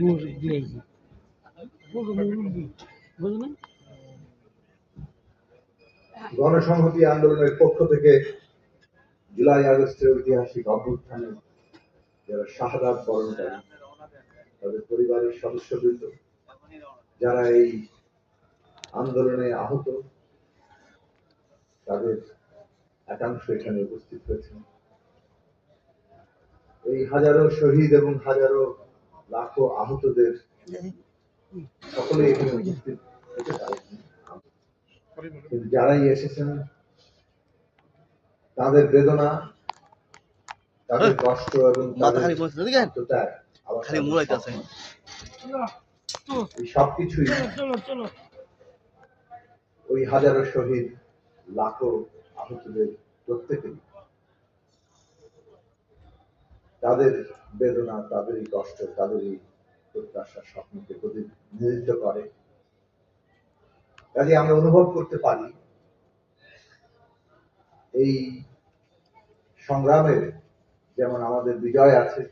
মুরগি দিয়েছি বুঝলেন গণসংহতি আন্দোলনের পক্ষ থেকে জুলাই আগস্টের ঐতিহাসিক অভ্যুত্থানে যারা শাহাদাত বরণকারী তাদের পরিবারের সদস্যবৃন্দ, যারা এই আন্দোলনে আহত, তাদের একাংশ এখানে উপস্থিত হয়েছেন। এই হাজারো শহীদ এবং হাজারো লাখো আহতদের সকলে এখানে উপস্থিত হতে পারেনি কিন্তু যারাই এসেছেন তাদের বেদনা তাদের কষ্ট এবং সবকিছুই ওই হাজারো শহীদ লাখো আহতদের প্রত্যেকেই। তাদের বেদনা, তাদেরই কষ্ট, তাদেরই প্রত্যাশা, স্বপ্নকে প্রতিনিধিত্ব করে। কাজে আমরা অনুভব করতে পারি, এই সংগ্রামের যেমন আমাদের বিজয় আছে,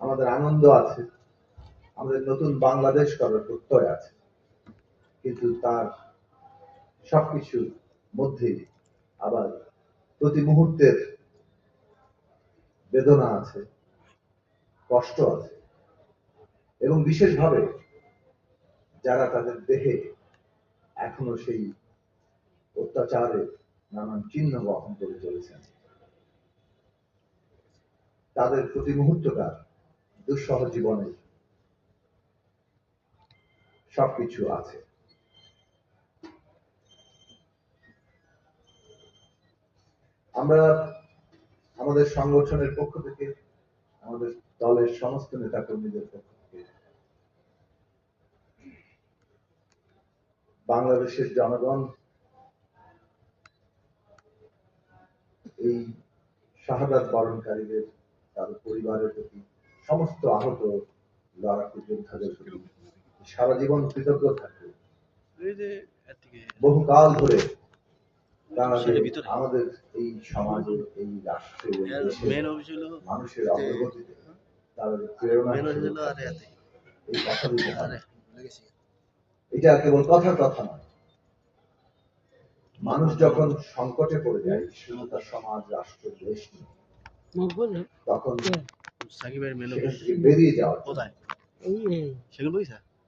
আমাদের আনন্দ আছে, আমাদের নতুন বাংলাদেশ করার প্রত্যয় আছে, কিন্তু তার সবকিছুর মধ্যে আবার প্রতি মুহূর্তের বেদনা আছে। কষ্ট আছে। এবং বিশেষভাবে যারা তাদের দেহে এখনও সেই অত্যাচারের নানান চিহ্ন বহন করে চলেছেন, তাদের প্রতি মুহূর্তকার দুঃসহ জীবনের সবকিছু আছে। আমরা আমাদের সংগঠনের পক্ষ থেকে আমাদের দলের সমস্ত নেতা কর্মীদের পক্ষ থেকে। বাংলাদেশের জনগণ এই শাহাদাত বরণকারীদের তাদের পরিবারের প্রতি সমস্ত আহত লড়াকু যোদ্ধাদের প্রতি সারা জীবন কৃতজ্ঞ থাকবে। বহুকাল ধরে আমাদের এই সমাজে এই মেন হলো মানুষের অগ্রগতিতে তাদের প্রেরণা এই কথা দিতে হবে এটা কেবল কথার কথা নয়। মানুষ যখন সংকটে পড়ে যায় শুধু তার সমাজ রাষ্ট্র দেশ নিয়ে তখন সাকিবের মেন বেরিয়ে যাওয়ার জন্য। কোথায়?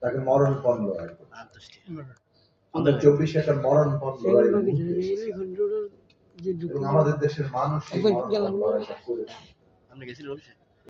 তাকে মরণ লড়াই করতে আমাদের চব্বিশে একটা মরণ আমাদের দেশের মানুষ আমরা আপনি গেছিলেন অফিসে।